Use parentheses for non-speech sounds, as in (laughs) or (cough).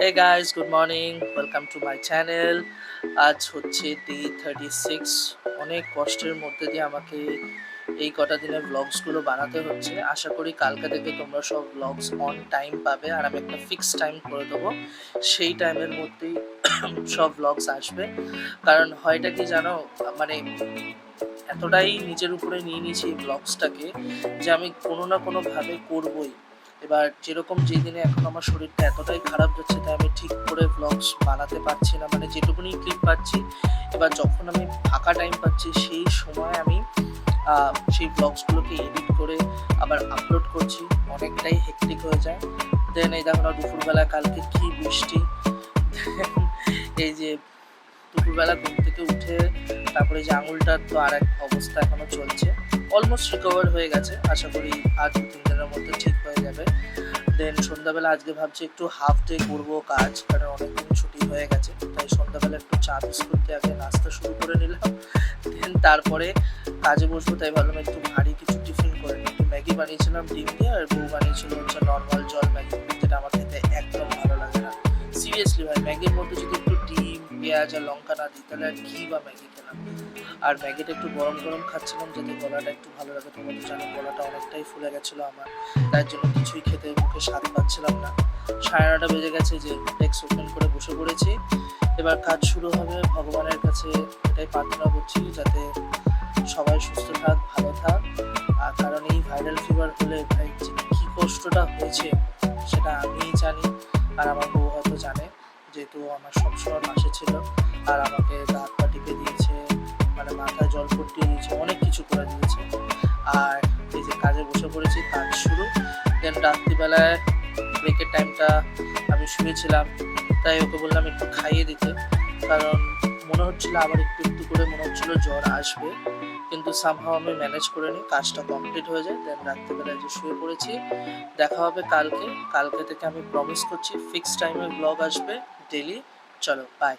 Hey guys good morning welcome to my channel আজ হচ্ছে day thirty six অনেক কষ্টের মধ্যে দিয়ে আমাকে এই কটা দিনের ব্লগসগুলো বানাতে হচ্ছে। আশা করি কালকে থেকে তোমরা সব ব্লগস অন টাইম পাবে আর আমি একটা ফিক্স টাইম করে দেবো। সেই টাইমের মধ্যেই সব ব্লগস আসবে। কারণ হয়টা কি জানো? মানে এতটাই নিজের উপরে নিয়ে নিয়েছি এই ব্লগসটাকে যে আমি কোনো না কোনোভাবে করবই। এবার যেরকম যে দিনে এখন আমার শরীরটা এতটাই খারাপ যাচ্ছে, তাই আমি ঠিক করে ব্লগস বানাতে পারছি না। মানে যেটুকুনি ক্লিপ পাচ্ছি, এবার যখন আমি ফাঁকা টাইম পাচ্ছি, সেই সময় আমি সেই ব্লগসগুলোকে এডিট করে আবার আপলোড করছি। অনেকটাই হেক্টিক হয়ে যায়। দেন এই দেখো না, দুপুরবেলা, কালকে কি বৃষ্টি। (laughs) এই যে দুপুরবেলা ঘুম থেকে উঠে তারপরে যে আঙুলটার তো আর এক অবস্থা এখনও চলছে। অলমোস্ট রিকভার হয়ে গেছে, আশা করি আর দু তিন দিনের মধ্যে ঠিক দেন সন্ধ্যাবেলা আজকে ভাবছি একটু হাফ ডে করব, কাজ কারণ অনেকদিন ছুটি হয়ে গেছে, তাই সন্ধ্যাবেলা একটু চা বিস্কুট দিয়ে আগে নাস্তা শুরু করে নিলাম দেন তারপরে কাজে বসবো, তাই ভাবলাম একটু ভারী কিছু টিফিন করে নিই। ম্যাগি বানিয়েছিলাম, ডিম দিয়ে, আর বউ বানিয়েছিল হচ্ছে নর্মাল জল ম্যাগি, যেটা আমার খেতে একদম ভালো লাগে না সিরিয়াসলি ভাই, ম্যাগির মধ্যে যদি পেঁয়াজ আর লঙ্কা না তাহলে আর কি বা ম্যাগি খেলাম। আর ম্যাগিটা একটু গরম গরম খাচ্ছিলাম যাতে গলাটা একটু ভালো লাগে তোমার তো জানো গলাটা অনেকটাই ফুলে গেছিল আমার। তার জন্য কিছুই খেতে মুখে স্বাদ পাচ্ছিলাম না। সাড়ে নটা বেজে গেছে, যে ডেস্ক ওপেন করে বসে পড়েছি। এবার কাজ শুরু হবে, ভগবানের কাছে এটাই প্রার্থনা করছি যাতে সবাই সুস্থ থাক, ভালো থাক। আর কারণ এই ভাইরাল ফিভার হলে ভাই কী কষ্টটা হয়েছে, সেটা আমিই জানি। আর আমার বউ যেহেতু আমার সবসময় পাশে ছিল, আর আমাকে দাঁত পা টিপে দিয়েছে মানে মাথায় জল পট্টিয়ে দিয়েছে, অনেক কিছু করে দিয়েছে। আর এই যে কাজে বসে পড়েছি, কাজ শুরু। দেন রাত্রিবেলায় ব্রেকের টাইমটা আমি শুয়েছিলাম, তাই ওকে বললাম একটু খাইয়ে দিতে, কারণ মনে হচ্ছিল আবার একটু একটু করে মনে হচ্ছিল জ্বর আসবে, কিন্তু সামহাও আমি ম্যানেজ করে নিই, কাজটা কমপ্লিট হয়ে যায়। দেন রাত্রিবেলায় যে শুয়ে পড়েছি, দেখা হবে কালকে। কালকে থেকে আমি প্রমিস করছি ফিক্স টাইমে ব্লগ আসবে। ডেলি চলো বাই